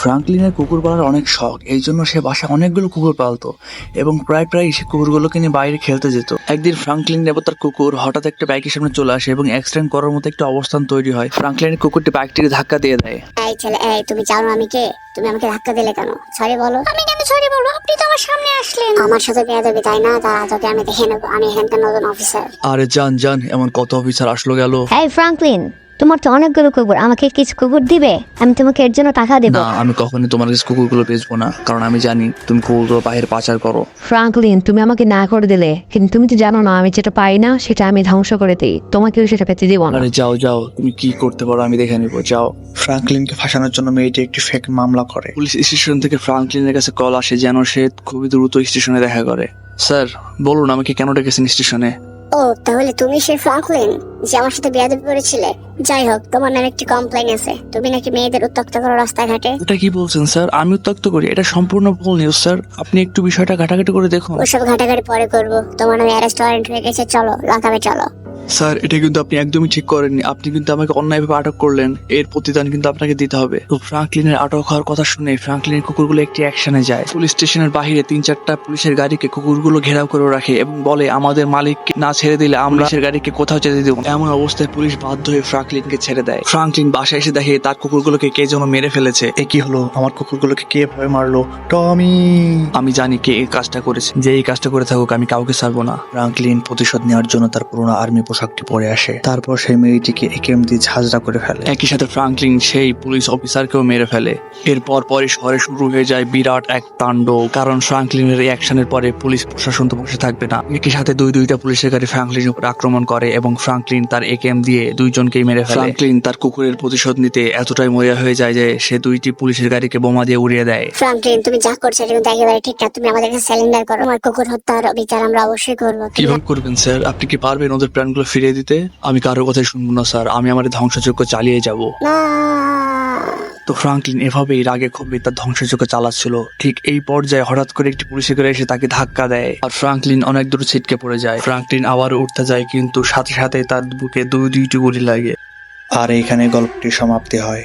ফ্রাঙ্কলিনের কুকুর পালার অনেক শখ এই জন্য সে বাসায় অনেকগুলো কুকুর পালতো এবং প্রায় প্রায় সে কুকুরগুলোকে নিয়ে বাইরে খেলতে যেত। একদিন ফ্রাঙ্কলিন এবং তার কুকুর হঠাৎ একটা বাইকের সামনে চলে আসে এবং অ্যাক্সিডেন্ট করার মতো একটা অবস্থান তৈরি হয়। ফ্রাঙ্কলিনের কুকুরটি বাইকটিকে ধাক্কা দিয়ে দেয়। এই ছেলে এই তুমি জানো আমি কে? তুমি আমাকে ধাক্কা দিলে কেন? সরি বলো। আমি কেন সরি বলব? আপনি তো আমার সামনে আসলেন। আমার সাথে বিয়ে দেবে তাই না? তারা আমি দেখে নেব। আমি নতুন অফিসার আরে জান জান এমন কত অফিসার আসলো গেল। এই ফ্রাঙ্কলিন তোমার তো অনেকগুলো কুকুর আমাকে কিছু কুকুর দিবে? আমি তোমাকে এর জন্য টাকা দেবো। না আমি কখনোই তোমার কাছে কুকুরগুলো বেচবো না কারণ আমি জানি তুমি কুকুরগুলো বাইরে পাচার করো। ফ্রাঙ্কলিন তুমি আমাকে না করে দিলে কিন্তু তুমি তো জানো না আমি যেটা পাই না সেটা আমি ধ্বংস করে দিই। তোমাকেও সেটা পেতে দিব না। আরে যাও যাও তুমি কি করতে পারো আমি দেখে নিবো যাও। ফ্রাঙ্কলিনকে ফাঁসানোর জন্য মেয়েটি একটি ফেক মামলা করে। পুলিশ স্টেশন থেকে ফ্রাঙ্কলিনের কাছে কল আসে যেন সে খুবই দ্রুত স্টেশনে দেখা করে। স্যার বলুন আমাকে কেন ডেকেছেন স্টেশনে? ও তাহলে তুমি সেই ফ্রাঙ্কলিন যে আমার সাথে বিয়াদ করেছিলে? যাই হোক তোমার নামে একটি কমপ্লেন আছে। তুমি নাকি মেয়েদের উত্তক্ত করো রাস্তাঘাটে? এটা কি বলছেন স্যার? আমি উত্তক্ত করি। এটা সম্পূর্ণ ভুল নিউজ স্যার। আপনি একটু বিষয়টা ঘাটাঘাটি করে দেখুন। ওসব ঘাটাঘাটি পরে করব। তোমার নামে অ্যারেস্ট ওয়ারেন্ট হয়ে গেছে চলো লাগাবে চলো। স্যার, এটা কিন্তু আপনি একদমই ঠিক করেননি। আপনি কিন্তু আমাকে অন্যায়ভাবে আটক করলেন। এর প্রতিদান কিন্তু আপনাকে দিতে হবে। তো ফ্রাঙ্কলিনের আটক হওয়ার কথা শুনে ফ্রাঙ্কলিনের কুকুরগুলো একটি অ্যাকশনে যায়। পুলিশ স্টেশনের বাইরে তিন চারটা পুলিশের গাড়িকে কুকুরগুলো ঘেরাও করে রাখে এবং বলে, আমাদের মালিককে না ছেড়ে দিলে আমরা পুলিশের গাড়িকে কোথাও যেতে দেবো এমন অবস্থায় পুলিশ বাধ্য হয়ে ফ্রাঙ্কলিনকে ছেড়ে দেয়। ফ্রাঙ্কলিন বাসায় এসে দেখে তার কুকুরগুলোকে কে যেন মেরে ফেলেছে। এ কি হলো? আমার কুকুরগুলোকে কে ভয় মারলো? টমি! আমি জানি কে এই কাজটা করেছে। যে এই কাজটা করে থাকুক, আমি কাউকে ছাড়বো না। ফ্রাঙ্কলিন প্রতিশোধ নেওয়ার জন্য তার পুরোনো আর্মি পোশাকটি পরে আসে। তারপর সেই মেয়েটিকে একেএম দিয়ে ঝাঁঝরা করে ফেলে। একই সাথে ফ্রাঙ্কলিন সেই পুলিশ অফিসারকেও মেরে ফেলে। এরপর পরে শহরে শুরু হয়ে যায় বিরাট এক তাণ্ডব। কারণ ফ্রাঙ্কলিনের অ্যাকশনের পরে পুলিশ প্রশাসন তো বসে থাকবে না। একই সাথে দুই দুইটা পুলিশের গাড়ি ফ্রাঙ্কলিনের উপর আক্রমণ করে এবং ফ্রাঙ্কলিন তার একেএম দিয়ে দুইজনকেই মেরে ফেলে। ফ্রাঙ্কলিন তার কুকুরের প্রতিশোধ নিতে এতটাই মরিয়া হয়ে যায় যে সে দুইটি পুলিশের গাড়িকে বোমা দিয়ে উড়িয়ে দেয়। ফ্রাঙ্কলিন তুমি যা করছ এটা কিন্তু একেবারে ঠিক না। তুমি আমাদের কাছে স্যালেন্ডার করো। আমার কুকুর হত্যার বিচার আমরা অবশ্যই করব। কীভাবে করবেন স্যার? আপনি কি পারবেন ওদের প্ল্যানগুলো ফিরিয়ে দিতে, আমি কারও কথাই শুনব না, স্যার। আমি আমার ধ্বংসযজ্ঞ চালিয়ে যাব। তো ফ্রাঙ্কলিন এভাবেই রাগে ক্ষোভে তার ধ্বংসযজ্ঞ চালাচ্ছিল। ঠিক এই পর্যায়ে হঠাৎ করে একটি পুলিশে করে এসে তাকে ধাক্কা দেয়। আর ফ্রাঙ্কলিন অনেক দূর ছিটকে পড়ে যায়। ফ্রাঙ্কলিন আবার উঠতে যায়, কিন্তু সাথে সাথে তার বুকে দুই দুইটি গুলি লাগে। আর এইখানে গল্পটি সমাপ্তি হয়।